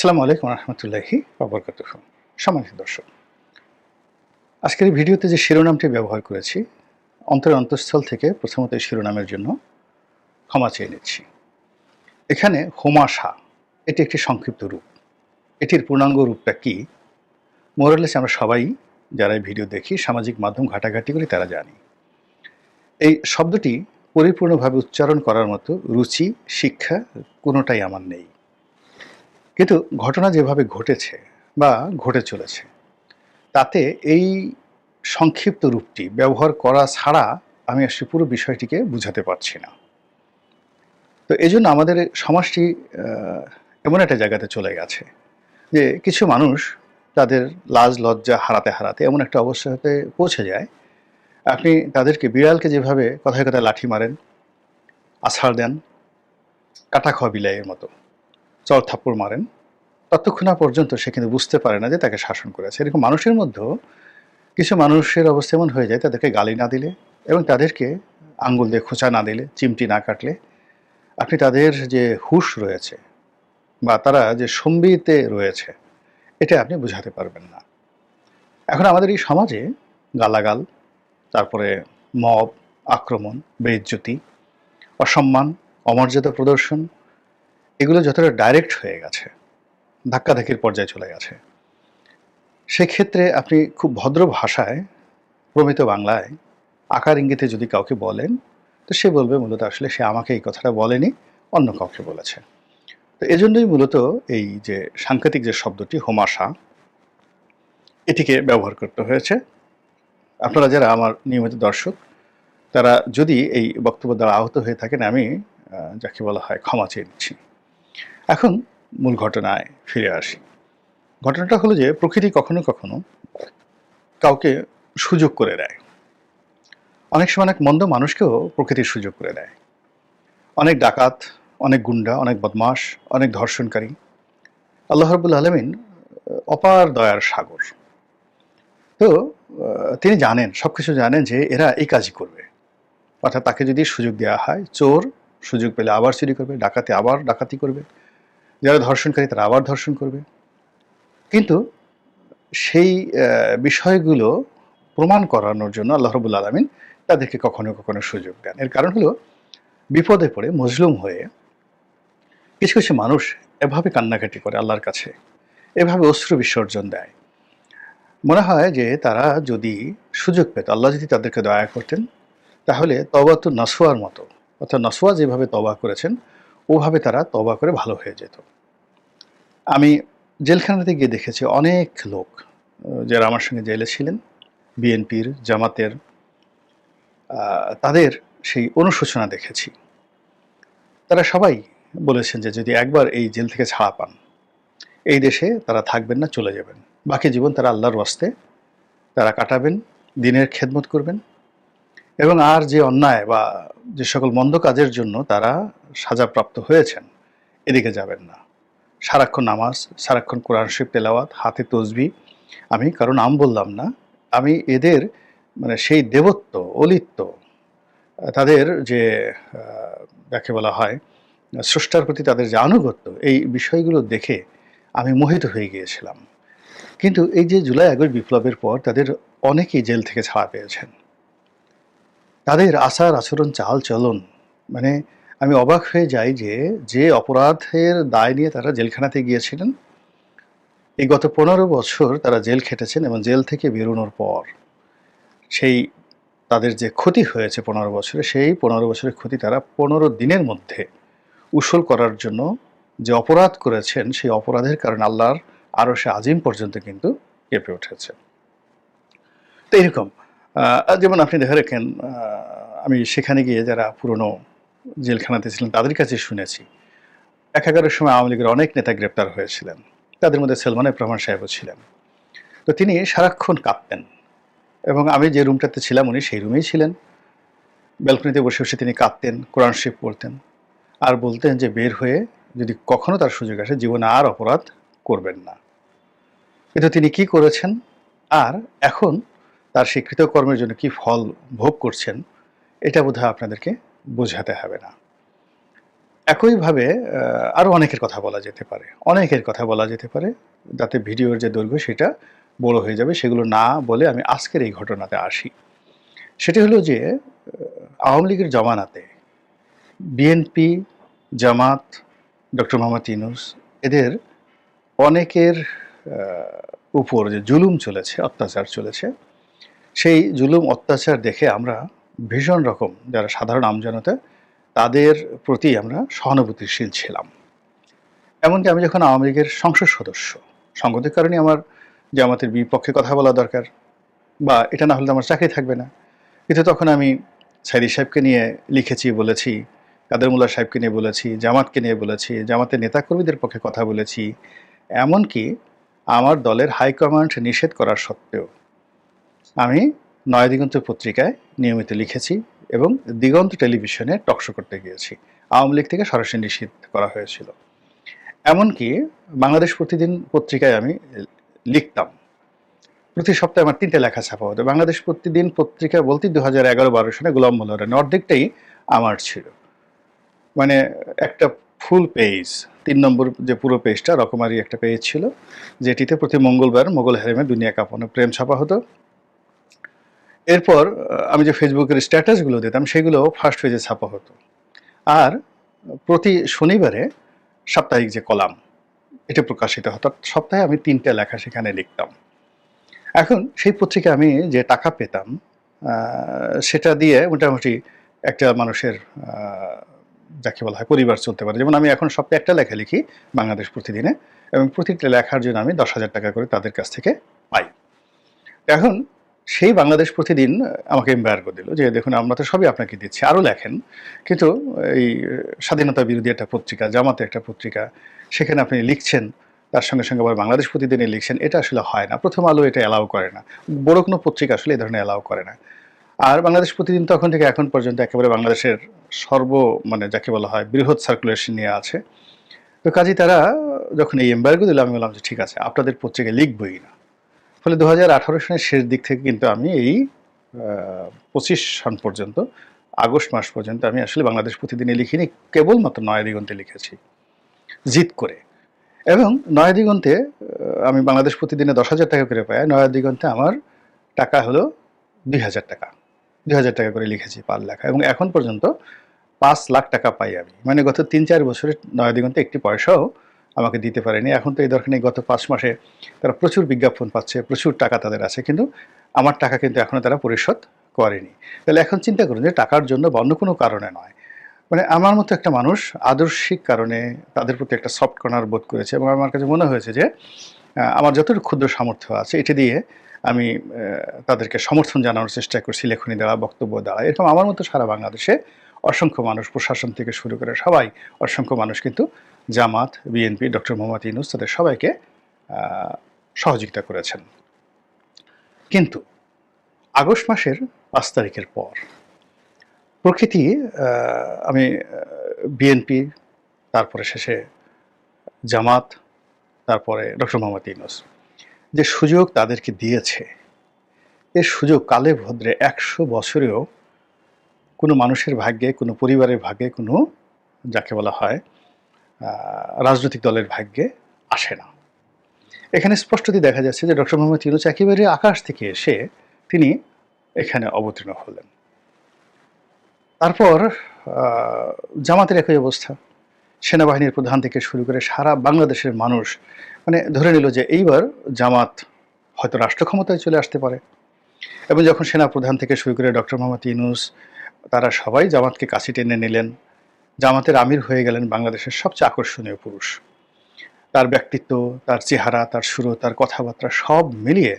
আসসালামু আলাইকুম রহমতুল্লাহি অবরকাত সম্মানিত দর্শক, আজকের এই ভিডিওতে যে শিরোনামটি ব্যবহার করেছি, অন্তরের অন্তঃস্থল থেকে প্রথমত এই শিরোনামের জন্য ক্ষমা চেয়ে নিচ্ছি। এখানে হোমাশা, এটি একটি সংক্ষিপ্ত রূপ। এটির পূর্ণাঙ্গ রূপটা কি? মোরালেস আমরা সবাই যারা এই ভিডিও দেখি, সামাজিক মাধ্যম ঘাটাঘাটি করি তারা জানি। এই শব্দটি পরিপূর্ণভাবে উচ্চারণ করার মতো রুচি, শিক্ষা কোনোটাই আমার নেই। কিন্তু ঘটনা যেভাবে ঘটেছে বা ঘটে চলেছে, তাতে এই সংক্ষিপ্ত রূপটি ব্যবহার করা ছাড়া আমি আসলে পুরো বিষয়টিকে বুঝাতে পারছি না। তো এই জন্য আমাদের সমাজটি এমন একটা জায়গাতে চলে গেছে যে কিছু মানুষ তাদের লাজ লজ্জা হারাতে হারাতে এমন একটা অবস্থাতে পৌঁছে যায়। আপনি তাদেরকে বিড়ালকে যেভাবে কথায় কথায় লাঠি মারেন, আছাড় দেন, কাটা খাওয়া বিলাইয়ের মতো চর থাপ্পড় মারেন, ততক্ষণ পর্যন্ত সে কিন্তু বুঝতে পারে না যে তাকে শাসন করেছে। এরকম মানুষের মধ্যেও কিছু মানুষের অবস্থা এমন হয়ে যায়, তাদেরকে গালি না দিলে এবং তাদেরকে আঙ্গুল দিয়ে খোঁচা না দিলে, চিমটি না কাটলে আপনি তাদের যে হুশ রয়েছে বা তারা যে সম্বিতে রয়েছে, এটা আপনি বোঝাতে পারবেন না। এখন আমাদের এই সমাজে গালাগাল, তারপরে মব, আক্রমণ, বেইজ্জতি, অসম্মান, অমর্যাদা প্রদর্শন এগুলো যতটা ডাইরেক্ট হয়ে গেছে, ধাক্কাধাক্কির পর্যায়ে চলে গেছে। সেক্ষেত্রে আপনি খুব ভদ্র ভাষায় প্রমিত বাংলায় আকার ইঙ্গিতে যদি কাউকে বলেন, তো সে বলবে মূলত আসলে সে আমাকে এই কথাটা বলেনি, অন্য কাউকে বলেছে। তো এজন্যই মূলত এই যে সাংকেতিক যে শব্দটি, হোমাশা, এটিকে ব্যবহার করতে হয়েছে। আপনারা যারা আমার নিয়মিত দর্শক, তারা যদি এই বক্তব্য দ্বারা আহত হয়ে থাকেন, আমি যাকে বলা হয় ক্ষমা চেয়ে নিচ্ছি। এখন মূল ঘটনায় ফিরে আসি। ঘটনাটা হলো যে, প্রকৃতি কখনো কখনো কাউকে সুযোগ করে দেয়। অনেক সময় অনেক মন্দ মানুষকেও প্রকৃতির সুযোগ করে দেয়। অনেক ডাকাত, অনেক গুন্ডা, অনেক বদমাস অনেক ধর্ষণকারী। আল্লাহ রবুল আলমিন অপার দয়ার সাগর। তো তিনি জানেন সব কিছু জানেন যে এরা এই কাজই করবে। অর্থাৎ তাকে যদি সুযোগ দেওয়া হয়, চোর সুযোগ পেলে আবার চুরি করবে, ডাকাতি আবার ডাকাতি করবে। যারা ধর্ষণকারী তারা আবার ধর্ষণ করবে। কিন্তু সেই বিষয়গুলো প্রমাণ করানোর জন্য আল্লাহ রবুল আলমিন তাদেরকে কখনো কখনো সুযোগ দেন। এর কারণ হলো, বিপদে পড়ে, মজলুম হয়ে কিছু কিছু মানুষ এভাবে কান্নাকাটি করে আল্লাহর কাছে, এভাবে অশ্রু বিসর্জন দেয়। মনে হয় যে তারা যদি সুযোগ পেত, আল্লাহ যদি তাদেরকে দয়া করতেন, তাহলে তবা তো নসোয়ার মতো, অর্থাৎ নসোয়া যেভাবে তবা করেছেন ওভাবে তারা তবা করে ভালো হয়ে যেত। আমি জেলখানাতে গিয়ে দেখেছি অনেক লোক যারা আমার সঙ্গে জেলে ছিলেন, বিএনপির, জামাতের তাদের সেই অনুশোচনা দেখেছি। তারা সবাই বলেছেন যে যদি একবার এই জেল থেকে ছাড়া পান, এই দেশে তারা থাকবেন না, চলে যাবেন। বাকি জীবন তারা আল্লাহর ওয়াস্তে তারা কাটাবেন, দিনের খেদমত করবেন এবং আর যে অন্যায় বা যে সকল মন্দ কাজের জন্য তারা সাজাপ্রাপ্ত হয়েছেন, এদিকে যাবেন না। সারাক্ষণ নামাজ, সারাক্ষণ কোরআন শরীফ তেলাওয়াত, হাতে তসবি। আমি কারও নাম বললাম না। আমি এদের মানে সেই দেবত্ব, অলিত্ব, তাদের যে যাকে বলা হয়, স্রষ্টার প্রতি তাদের যে আনুগত্য, এই বিষয়গুলো দেখে আমি মোহিত হয়ে গিয়েছিলাম। কিন্তু এই যে জুলাই আগস্ট বিপ্লবের পর তাদের অনেকেই জেল থেকে ছাড়া পেয়েছেন। তাদের আচার আচরণ চাল চলন মানে আমি অবাক হয়ে যাই যে যে অপরাধের দায় নিয়ে তারা জেলখানাতে গিয়েছিলেন, এই গত পনেরো বছর তারা জেল খেটেছেন এবং জেল থেকে বেরোনোর পর সেই তাদের যে ক্ষতি হয়েছে পনেরো বছরে, সেই পনেরো বছরের ক্ষতি তারা পনেরো দিনের মধ্যে উসল করার জন্য যে অপরাধ করেছেন, সেই অপরাধের কারণে আল্লাহর আরও সে আজিম পর্যন্ত কিন্তু কেঁপে উঠেছে। তো এরকম যেমন আপনি দেখে রাখেন আমি সেখানে গিয়ে যারা পুরনো জেলখানাতে ছিলেন তাদের কাছে শুনেছি। এক সময় আওয়ামী লীগের অনেক নেতা গ্রেপ্তার হয়েছিলেন। তাদের মধ্যে সেলমান রহমান সাহেবও ছিলেন। তো তিনি সারাক্ষণ কাঁদতেন এবং আমি যে রুমটাতে ছিলাম উনি সেই রুমেই ছিলেন। ব্যালকনিতে বসে বসে তিনি কাঁদতেন, কোরআন শরীফ পড়তেন আর বলতেন যে, বের হয়ে যদি কখনো তার সুযোগ আসে, জীবনে আর অপরাধ করবেন না। কিন্তু তিনি কি করেছেন? আর এখন তার সেই কৃতকর্মের জন্য কি ফল ভোগ করছেন এটা বোধহয় আপনাদেরকে বোঝাতে হবে না। একইভাবে আহ, আরও অনেকের কথা বলা যেতে পারে। অনেকের কথা বলা যেতে পারে যাতে ভিডিওর যে দৈর্ঘ্য সেটা বড় হয়ে যাবে সেগুলো না বলে আমি আজকের এই ঘটনাতে আসি। সেটি হলো যে আওয়ামী লীগের জমানাতে বিএনপি জামাত ডক্টর মোহাম্মদ ইউনুস এদের অনেকের উপর যে জুলুম চলেছে অত্যাচার চলেছে সেই জুলুম, অত্যাচার দেখে আমরা ভীষণ রকম যারা সাধারণ আমজনতা, তাদের প্রতি আমরা সহানুভূতিশীল ছিলাম। এমনকি আমি যখন আওয়ামী লীগের সংসদ সদস্য, সঙ্গতির কারণে আমার জামাতের বিপক্ষে কথা বলা দরকার বা এটা না হলে আমার চাকরি থাকবে না। কিন্তু তখন আমি সাইদি সাহেবকে নিয়ে লিখেছি, বলেছি, কাদের মোল্লা সাহেবকে নিয়ে বলেছি, জামাতকে নিয়ে বলেছি, জামাতের নেতাকর্মীদের পক্ষে কথা বলেছি। এমনকি আমার দলের হাইকমান্ড নিষেধ করার সত্ত্বেও আমি নয়াদিগন্ত পত্রিকায় নিয়মিত লিখেছি এবং দিগন্ত টেলিভিশনে টকশো করতে গিয়েছি। আওয়ামী লীগ থেকে সরাসরি নিষিদ্ধ করা হয়েছিল। এমনকি বাংলাদেশ প্রতিদিন পত্রিকায় আমি লিখতাম। প্রতি সপ্তাহে আমার তিনটে লেখা ছাপা হতো। বাংলাদেশ প্রতিদিন পত্রিকা বলতে দু হাজার এগারো বারো সনে গোলাম মোল্লার অর্ধেকটাই আমার ছিল। মানে একটা ফুল পেজ তিন নম্বর যে পুরো পেজটা রকমারি একটা পেজ ছিল, যেটিতে প্রতি মঙ্গলবার মোগল হেরেমে দুনিয়া কাঁপানো প্রেম ছাপা হতো। এরপর আমি যে ফেসবুকের স্ট্যাটাসগুলো দিতাম, সেগুলো ফার্স্ট পেজে ছাপা হতো। আর প্রতি শনিবারে সাপ্তাহিক যে কলাম, এটা প্রকাশিত হতো। সপ্তাহে আমি তিনটা লেখা সেখানে লিখতাম। এখন সেই পত্রিকা আমি যে টাকা পেতাম সেটা দিয়ে মোটামুটি একটা মানুষের যাকে বলা হয় পরিবার চলতে পারে। যেমন আমি এখন সপ্তাহে একটা লেখা লিখি বাংলাদেশ প্রতিদিনে, এবং প্রতিটা লেখার জন্য আমি দশ হাজার টাকা করে তাদের কাছ থেকে পাই। এখন সেই বাংলাদেশ প্রতিদিন আমাকে এম্বার্গো দিল যে, দেখুন, আমরা তো সবই আপনাকে দিচ্ছি আরও লেখেন। কিন্তু এই স্বাধীনতা বিরোধী একটা পত্রিকা জামাতে একটা পত্রিকা, সেখানে আপনি লিখছেন, তার সঙ্গে সঙ্গে আবার বাংলাদেশ প্রতিদিনে লিখছেন, এটা আসলে হয় না। প্রথম আলো এটা অ্যালাউ করে না। বড় কোনো পত্রিকা আসলে এ ধরনের অ্যালাউ করে না। আর বাংলাদেশ প্রতিদিন তখন থেকে এখন পর্যন্ত একেবারে বাংলাদেশের সর্ব মানে যাকে বলা হয়, বৃহৎ সার্কুলেশন নিয়ে আছে। তো কাজে, তারা যখন এই এম্বার্গো দিল, আমি বললাম যে, ঠিক আছে, আপনাদের পত্রিকায় লিখবই না। ফলে দু সনের শেষ দিক থেকে কিন্তু আমি এই পঁচিশ সন পর্যন্ত, আগস্ট মাস পর্যন্ত আমি আসলে বাংলাদেশ প্রতিদিনে লিখিনি, কেবলমাত্র নয়া দিগন্তে লিখেছি। জিত করে। এবং নয়া দিগন্তে আমি বাংলাদেশ প্রতিদিনে দশ হাজার টাকা করে পাই, নয়া দিগন্তে আমার টাকা হলো দুই হাজার টাকা। দুই হাজার টাকা করে লিখেছি পার লেখা। এবং এখন পর্যন্ত পাঁচ লাখ টাকা পাই আমি। মানে গত তিন চার বছরে নয়া দিগন্তে একটি পয়সাও আমাকে দিতে পারেনি। এখন তো এই দরকার নেই, গত পাঁচ মাসে তারা প্রচুর বিজ্ঞাপন পাচ্ছে, প্রচুর টাকা তাদের আছে, কিন্তু আমার টাকা কিন্তু এখনও তারা পরিশোধ করেনি। তাহলে এখন চিন্তা করুন যে টাকার জন্য বা অন্য কোনো কারণে নয়। মানে আমার মতো একটা মানুষ আদর্শিক কারণে তাদের প্রতি একটা সফট কর্নার বোধ করেছে এবং আমার কাছে মনে হয়েছে যে আমার যতটুকু ক্ষুদ্র সামর্থ্য আছে, এটি দিয়ে আমি তাদেরকে সমর্থন জানানোর চেষ্টা করছি, লেখনী দেওয়া বক্তব্য দেওয়া এরকম আমার মতো সারা বাংলাদেশে অসংখ্য মানুষ, প্রশাসন থেকে শুরু করে সবাই অসংখ্য মানুষ কিন্তু জামাত, বিএনপি, ডক্টর মোহাম্মদ ইউনুস তাদের সবাইকে সহযোগিতা করেছেন। কিন্তু আগস্ট মাসের পাঁচ তারিখের পর প্রকৃতি আমি বিএনপি, তারপরে শেষে জামাত, তারপরে ডক্টর মোহাম্মদ ইউনুস, যে সুযোগ তাদেরকে দিয়েছে এর সুযোগ কালে ভদ্রে একশো বছরেও কোনো মানুষের ভাগ্যে, কোনো পরিবারের ভাগ্যে কোনো, যাকে বলা হয় রাজনৈতিক দলের ভাগ্যে আসে না। এখানে স্পষ্টতই দেখা যাচ্ছে যে ডক্টর মোহাম্মদ ইউনুস একেবারে আকাশ থেকে এসে তিনি এখানে অবতীর্ণ হলেন। তারপর জামাতের একই অবস্থা। সেনাবাহিনীর প্রধান থেকে শুরু করে সারা বাংলাদেশের মানুষ মানে ধরে নিল যে এইবার জামাত হয়তো রাষ্ট্র ক্ষমতায় চলে আসতে পারে। এবং যখন সেনা প্রধান থেকে শুরু করে ডক্টর মোহাম্মদ ইউনুস, তারা সবাই জামাতকে কাছে টেনে নিলেন। জামাতের আমির হয়ে গেলেন বাংলাদেশের সবচেয়ে আকর্ষণীয় পুরুষ। তার ব্যক্তিত্ব, তার চেহারা, তার সুর তার কথাবার্তা সব মিলিয়ে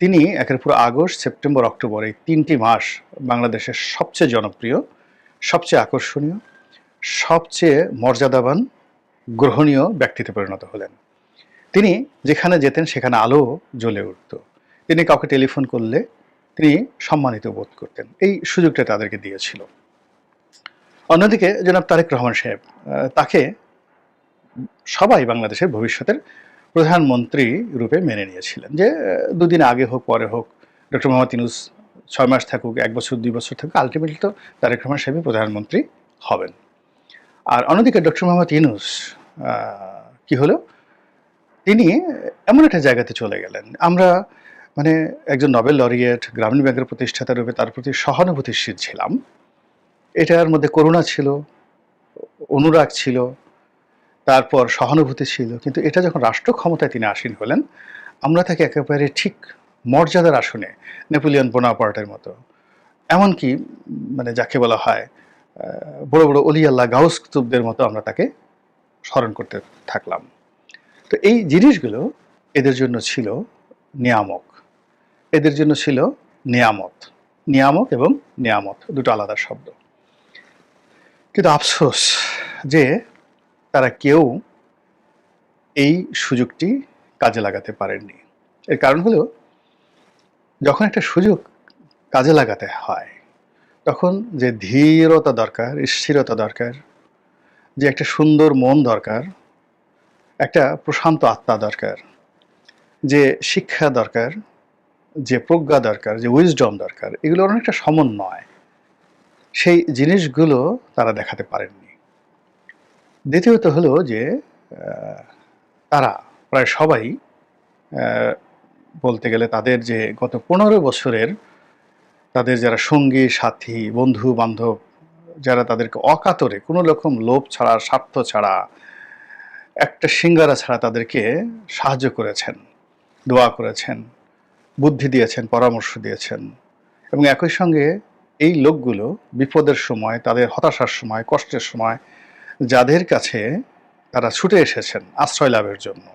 তিনি একের পুরো আগস্ট, সেপ্টেম্বর, অক্টোবর এই তিনটি মাস বাংলাদেশের সবচেয়ে জনপ্রিয়, সবচেয়ে আকর্ষণীয়, সবচেয়ে মর্যাদাবান, গ্রহণীয় ব্যক্তিতে পরিণত হলেন। তিনি যেখানে যেতেন সেখানে আলো জ্বলে উঠত। তিনি কাউকে টেলিফোন করলে তিনি সম্মানিত বোধ করতেন। এই সুযোগটা তাদেরকে দিয়েছিল। অন্যদিকে জনাব তারেক রহমান সাহেব তাকে সবাই বাংলাদেশের ভবিষ্যতের প্রধানমন্ত্রী রূপে মেনে নিয়েছিলেন যে দুদিন আগে হোক পরে হোক ডক্টর মোহাম্মদ ইউনুস ছয় মাস থাকুক এক বছর দুই বছর থাকুক আলটিমেটলি তো তারেক রহমান সাহেবই প্রধানমন্ত্রী হবেন। আর অন্যদিকে ডক্টর মোহাম্মদ ইউনুস আহ, কি হলো? তিনি এমন একটা জায়গাতে চলে গেলেন। আমরা মানে একজন নোবেল লরিয়েট গ্রামীণ ব্যাংকের প্রতিষ্ঠাতা রূপে তার প্রতি সহানুভূতিশীল ছিলাম। এটার মধ্যে করুণা ছিল, অনুরাগ ছিল, তারপর সহানুভূতি ছিল। কিন্তু এটা যখন রাষ্ট্র ক্ষমতায় তিনি আসীন হলেন, আমরা তাকে একেবারে ঠিক মর্যাদার আসনে নেপোলিয়ন বোনাপার্টের মতো। এমনকি মানে যাকে বলা হয় বড় বড় অলি আল্লাহ গাউস কুতুবদের মতো আমরা তাকে স্মরণ করতে থাকলাম। তো এই জিনিসগুলো এদের জন্য ছিল নিয়ামক। এদের জন্য ছিল নিয়ামত। নিয়ামক এবং নিয়ামত, দুটো আলাদা শব্দ। কিন্তু আফসোস যে তারা কেউ এই সুযোগটি কাজে লাগাতে পারেননি। এর কারণ হলো, যখন একটা সুযোগ কাজে লাগাতে হয়, তখন যে ধীরতা দরকার, স্থিরতা দরকার, যে একটা সুন্দর মন দরকার, একটা প্রশান্ত আত্মা দরকার, যে শিক্ষা দরকার, যে প্রজ্ঞা দরকার, যে উইজডম দরকার, এগুলোর অনেকটা সমন্বয়। সেই জিনিসগুলো তারা দেখাতে পারেননি। দ্বিতীয়ত হলো যে তারা প্রায় সবাই বলতে গেলে তাদের যে গত পনেরো বছরের তাদের যারা সঙ্গী, সাথী, বন্ধু, বান্ধব, যারা তাদেরকে অকাতরে কোনো রকম লোভ ছাড়া, স্বার্থ ছাড়া, একটা সিঙ্গারা ছাড়া তাদেরকে সাহায্য করেছেন, দোয়া করেছেন, বুদ্ধি দিয়েছেন, পরামর্শ দিয়েছেন এবং একই সঙ্গে এই লোকগুলো বিপদের সময়, তাদের হতাশার সময়, কষ্টের সময় যাদের কাছে তারা ছুটে এসেছেন আশ্রয় লাভের জন্য,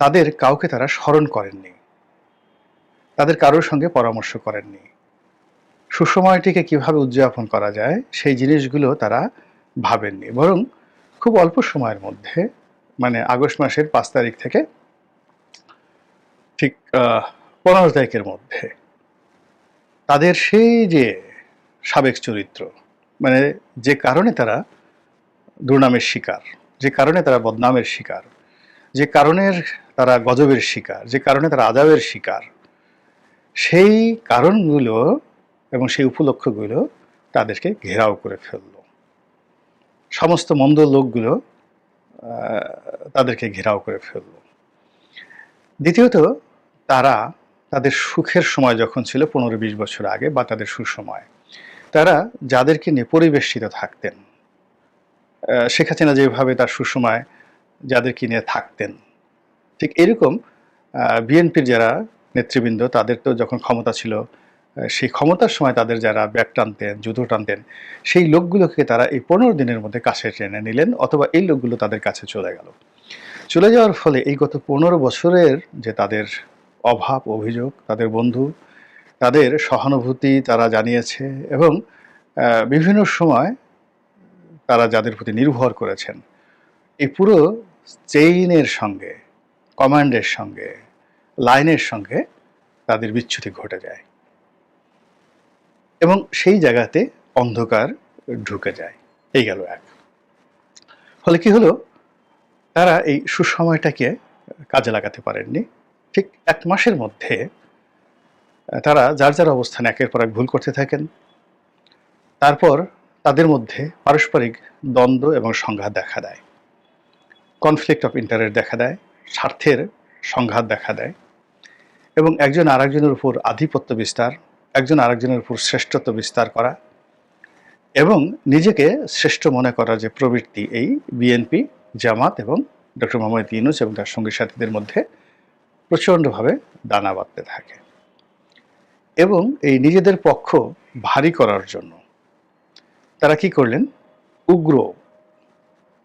তাদের কাউকে তারা স্মরণ করেননি, তাদের কারোর সঙ্গে পরামর্শ করেননি। সুসময়টিকে কীভাবে উদযাপন করা যায়, সেই জিনিসগুলো তারা ভাবেননি। বরং খুব অল্প সময়ের মধ্যে মানে আগস্ট মাসের পাঁচ তারিখ থেকে ঠিক পনেরো তারিখের মধ্যে তাদের সেই যে সাবেক চরিত্র মানে যে কারণে তারা দুর্নামের শিকার, যে কারণে তারা বদনামের শিকার, যে কারণের তারা গজবের শিকার, যে কারণে তারা আজাবের শিকার, সেই কারণগুলো এবং সেই উপলক্ষগুলো তাদেরকে ঘেরাও করে ফেলল। সমস্ত মন্দ লোকগুলো তাদেরকে ঘেরাও করে ফেলল। দ্বিতীয়ত, তারা তাদের সুখের সময় যখন ছিল পনেরো বিশ বছর আগে বা তাদের সুসময়, তারা যাদেরকে নিয়ে পরিবেষ্টিত থাকতেন শেখ হাসিনা যেভাবে তার সুসময় যাদেরকে নিয়ে থাকতেন, ঠিক এরকম বিএনপির যারা নেতৃবৃন্দ তাদের তো যখন ক্ষমতা ছিল সেই ক্ষমতার সময় তাদের যারা ব্যাগ টানতেন, জুতো টানতেন, সেই লোকগুলোকে তারা এই পনেরো দিনের মধ্যে কাছে টেনে নিলেন অথবা এই লোকগুলো তাদের কাছে চলে গেল। চলে যাওয়ার ফলে এই গত পনেরো বছরের যে তাদের অভাব, অভিযোগ তাদের বন্ধু, তাদের সহানুভূতি তারা জানিয়েছে এবং বিভিন্ন সময় তারা যাদের প্রতি নির্ভর করেছেন। এই পুরো চেইনের সঙ্গে, কমান্ডের সঙ্গে, লাইনের সঙ্গে তাদের বিচ্যুতি ঘটে যায়। এবং সেই জায়গাতে অন্ধকার ঢুকে যায়। এই গেল এক। ফলে কি হলো? তারা এই সুসময়টাকে কাজে লাগাতে পারেননি। ঠিক এক মাসের মধ্যে তারা যার যার অবস্থানে একের পর এক ভুল করতে থাকেন। তারপর তাদের মধ্যে পারস্পরিক দ্বন্দ্ব এবং সংঘাত দেখা দেয়। কনফ্লিক্ট অফ ইন্টারেস্ট দেখা দেয়, স্বার্থের সংঘাত দেখা দেয় এবং একজন আরেকজনের উপর আধিপত্য বিস্তার, একজন আরেকজনের উপর শ্রেষ্ঠত্ব বিস্তার করা এবং নিজেকে শ্রেষ্ঠ মনে করার যে প্রবৃত্তি এই বিএনপি জামাত এবং ডক্টর মোহাম্মদ ইউনুস এবং তার সঙ্গী সাথীদের মধ্যে প্রচণ্ডভাবে দানা বাঁধতে থাকে। এবং এই নিজেদের পক্ষ ভারী করার জন্য তারা কি করলেন? উগ্র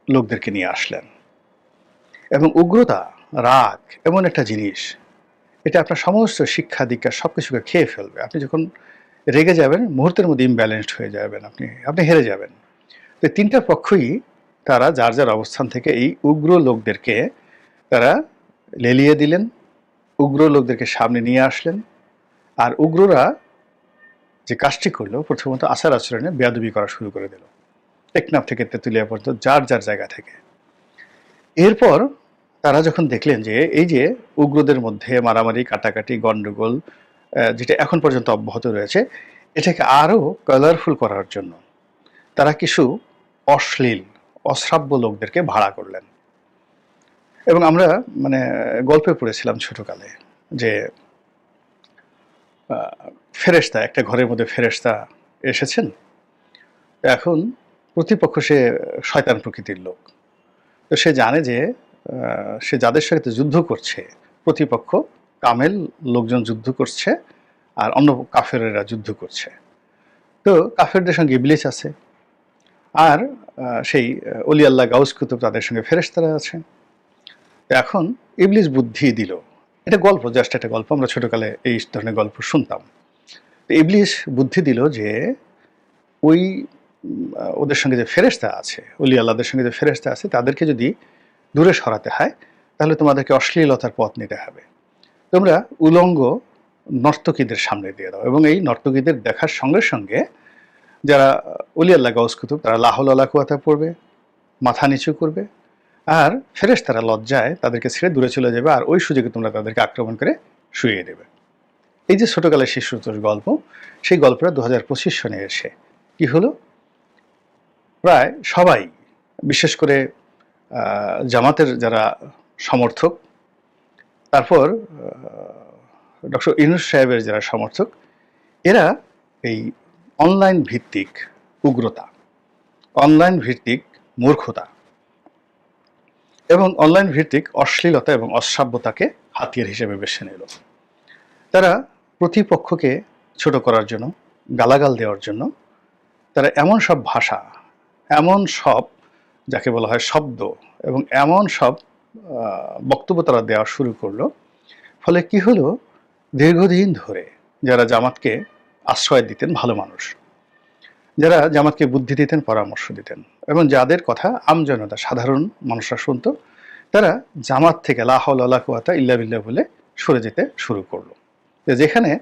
লোকদেরকে নিয়ে আসলেন। এবং উগ্রতা, রাগ এমন একটা জিনিস, এটা আপনার সমস্ত শিক্ষা, দীক্ষা সব কিছুকে খেয়ে ফেলবে। আপনি যখন রেগে যাবেন, মুহূর্তের মধ্যে ইমব্যালেন্সড হয়ে যাবেন আপনি আপনি হেরে যাবেন। তো তিনটা পক্ষই তারা যার যার অবস্থান থেকে এই উগ্র লোকদেরকে তারা লেলিয়ে দিলেন উগ্র লোকদেরকে সামনে নিয়ে আসলেন। আর উগ্ররা যে কাজটি করল, প্রথমত আচার আচরণে বেয়াদবি করা শুরু করে দিল। টেকনাফ থেকে তেঁতুলিয়া পর্যন্ত, যার যার জায়গা থেকে। এরপর তারা যখন দেখলেন যে, এই যে উগ্রদের মধ্যে মারামারি, কাটাকাটি গণ্ডগোল যেটা এখন পর্যন্ত অব্যাহত রয়েছে, এটাকে আরও কালারফুল করার জন্য তারা কিছু অশ্লীল, অশ্রাব্য লোকদেরকে ভাড়া করলেন। এবং আমরা মানে গল্পে পড়েছিলাম ছোটকালে যে আহ, ফেরেশতা একটা ঘরের মধ্যে ফেরেশতা এসেছেন। এখন প্রতিপক্ষ সে শয়তান প্রকৃতির লোক। তো সে জানে যে সে যাদের সাথে যুদ্ধ করছে প্রতিপক্ষ কামেল লোকজন যুদ্ধ করছে আর অন্য কাফেরেরা যুদ্ধ করছে। তো কাফেরদের সঙ্গে ইবলিস আছে। আর সেই অলি আল্লাহ গাউস কুতুব তাদের সঙ্গে ফেরেশতারা আছে। এখন ইবলিস বুদ্ধি দিল। এটা গল্প জাস্ট একটা গল্প। আমরা ছোটকালে এই ধরনের গল্প শুনতাম। তো ইবলিস বুদ্ধি দিল যে, ওই ওদের সঙ্গে যে ফেরেশতা আছে, অলি আল্লাহদের সঙ্গে যে ফেরেশতা আছে, তাদেরকে যদি দূরে সরাতে হয়, তাহলে তোমাদেরকে অশ্লীলতার পথ নিতে হবে। তোমরা উলঙ্গ নর্তকীদের সামনে দিয়ে দাও এবং এই নর্তকীদের দেখার সঙ্গে সঙ্গে যারা অলি আল্লাহ গাউস কুতুব, তারা লাহল আল্লাহ কুয়াতা পড়বে, মাথা নিচু করবে আর ফেরেশ তারা লজ্জায় তাদেরকে ছেড়ে দূরে চলে যাবে আর ওই সুযোগে তোমরা তাদেরকে আক্রমণ করে শুয়ে দেবে। এই যে ছোটকালের শিশুতোষ গল্প, সেই গল্পটা দু হাজার পঁচিশ সনে এসে কি হলো? প্রায় সবাই, বিশেষ করে জামাতের যারা সমর্থক, তারপর ডক্টর ইনুস সাহেবের যারা সমর্থক, এরা এই অনলাইন ভিত্তিক উগ্রতা, অনলাইন ভিত্তিক মূর্খতা এবং অনলাইন ভিত্তিক অশ্লীলতা এবং অশ্রাব্যতাকে হাতিয়ার হিসেবে বেছে নিল। তারা প্রতিপক্ষকে ছোট করার জন্য, গালাগাল দেওয়ার জন্য, তারা এমন সব ভাষা, এমন সব যাকে বলা হয় শব্দ এবং এমন সব বক্তব্য তারা দেওয়া শুরু করল। ফলে কি হলো? দীর্ঘদিন ধরে যারা জামাতকে আশ্রয় দিতেন ভালো মানুষ যারা জামাতকে বুদ্ধি দিতেন, পরামর্শ দিতেন। এবং যাদের কথা আমজনতা সাধারণ মানুষরা শুনত, তারা জামাত থেকে লাহল কুয়াতা ইল্লা বিল্লাহ বলে সরে যেতে শুরু করল। যেখানে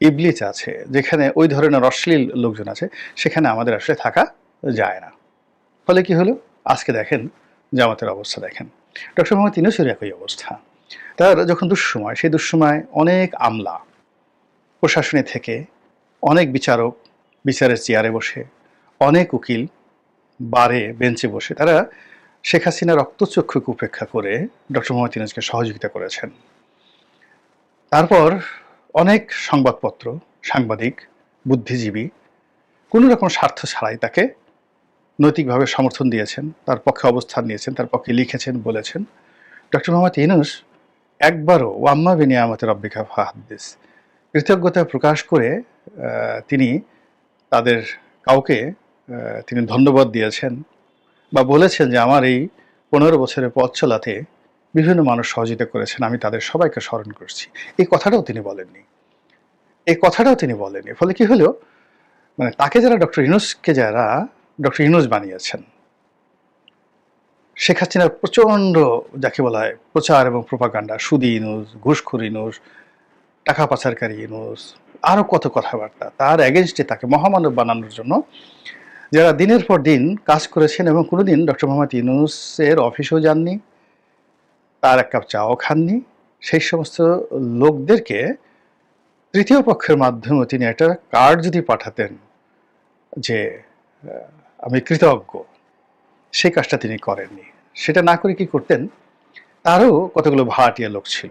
ইবলিচ আছে, যেখানে ওই ধরনের অশ্লীল লোকজন আছে, সেখানে আমাদের আসলে থাকা যায় না। ফলে কি হলো? আজকে দেখেন জামাতের অবস্থা দেখেন। ডক্টর মোহাম্মদ ইনুসের একই অবস্থা। তার যখন দুঃসময়, সেই দুঃসময় অনেক আমলা প্রশাসনে থেকে অনেক বিচারক বিচারের চেয়ারে বসে, অনেক উকিল বারে বেঞ্চে বসে, তারা শেখ হাসিনা রক্তচক্ষুকে উপেক্ষা করে ডক্টর মোহাম্মদ ইনুসকে সহযোগিতা করেছেন। তারপর অনেক সংবাদপত্র, সাংবাদিক, বুদ্ধিজীবী, কোনো রকম স্বার্থ ছাড়াই তাকে নৈতিকভাবে সমর্থন দিয়েছেন, তার পক্ষে অবস্থান নিয়েছেন, তার পক্ষে লিখেছেন, বলেছেন। ডক্টর মোহাম্মদ ইনুস একবারও ওয়াম্মা বিনিয়ামতের রব্বিকা ফাহাদ্দিস কৃতজ্ঞতা প্রকাশ করে তিনি তাদের কাউকে তিনি ধন্যবাদ দিয়েছেন বা বলেছেন যে আমার এই পনেরো বছরের পথ চলাতে বিভিন্ন মানুষ সহযোগিতা করেছেন, আমি তাদের সবাইকে স্মরণ করছি। এই কথাটাও তিনি বলেননি। এই কথাটাও তিনি বলেননি। ফলে কি হলো? মানে তাকে যারা ডক্টর ইনুসকে যারা ডক্টর ইনুস বানিয়েছেন, শেখ হাসিনার প্রচণ্ড যাকে বলা হয় প্রচার এবং প্রপাগান্ডা, সুদি ইনুস ঘুষখুর ইনুস টাকা পাচারকারী ইনুস আরও কত কথাবার্তা তার এগেনস্টে তাকে মহামানব বানানোর জন্য। যারা দিনের পর দিন কাজ করেছেন এবং কোনোদিন ডক্টর মোহাম্মদ ইনুসের অফিসেও যাননি, তার এক কাপ চাও খাননি, সেই সমস্ত লোকদেরকে তৃতীয় পক্ষের মাধ্যমে তিনি একটা কার্ড যদি পাঠাতেন যে আমি কৃতজ্ঞ, সেই কাজটা তিনি করেননি। সেটা না করে কি করতেন? তারও কতগুলো ভাড়াটিয়া লোক ছিল,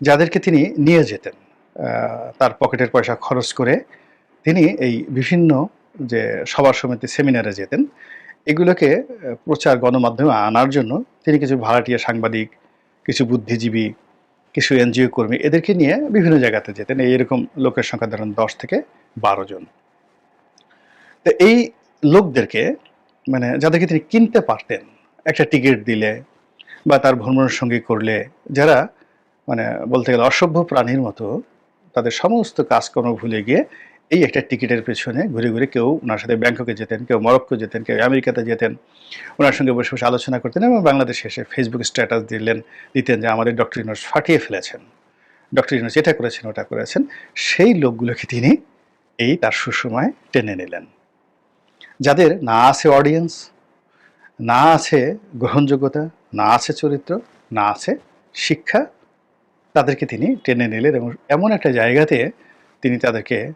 যাদেরকে তিনি নিয়ে যেতেন। তার পকেটের পয়সা খরচ করে তিনি এই বিভিন্ন যে সভা সমিতি সেমিনারে যেতেন। এগুলোকে প্রচার গণমাধ্যমে আনার জন্য তিনি কিছু ভাড়াটিয়া সাংবাদিক, কিছু বুদ্ধিজীবী, কিছু এনজিও কর্মী এদেরকে নিয়ে বিভিন্ন জায়গাতে যেতেন। এরকম লোকের সংখ্যা ধরেন দশ থেকে বারো জন। তো এই লোকদেরকে মানে যাদেরকে তিনি কিনতে পারতেন, একটা টিকিট দিলে বা তার ভ্রমণের সঙ্গী করলে, যারা মানে বলতে গেলে অসভ্য প্রাণীর মতো তাদের সমস্ত কাজকর্ম ভুলে গিয়ে এই একটা টিকিটের পেছনে ঘুরে ঘুরে কেউ ওনার সাথে ব্যাংককে যেতেন, কেউ মরক্কো যেতেন, কেউ আমেরিকাতে যেতেন। ওনার সঙ্গে বসে বসে আলোচনা করতেন এবং বাংলাদেশে এসে ফেসবুক স্ট্যাটাস দিলেন, দিতেন যে আমাদের ডক্টর ইউনুস ফাটিয়ে ফেলেছেন। ডক্টর ইউনুস এটা করেছেন ওটা করেছেন। সেই লোকগুলোকে তিনি এই তার সুসময় টেনে নিলেন। যাদের না আছে অডিয়েন্স না আছে গ্রহণযোগ্যতা, না আছে চরিত্র, না আছে শিক্ষা তাদেরকে তিনি টেনে নিলেন এবং এমন একটা জায়গাতে তিনি তাদেরকে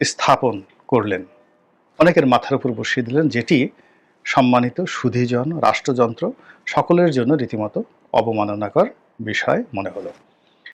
স্থাপন করলেন। অনেকের মাথার উপর বসিয়ে দিলেন যেটি সম্মানিত সুধীজন, রাষ্ট্রযন্ত্র সকলের জন্য রীতিমতো অবমাননাকর বিষয় মনে হলো।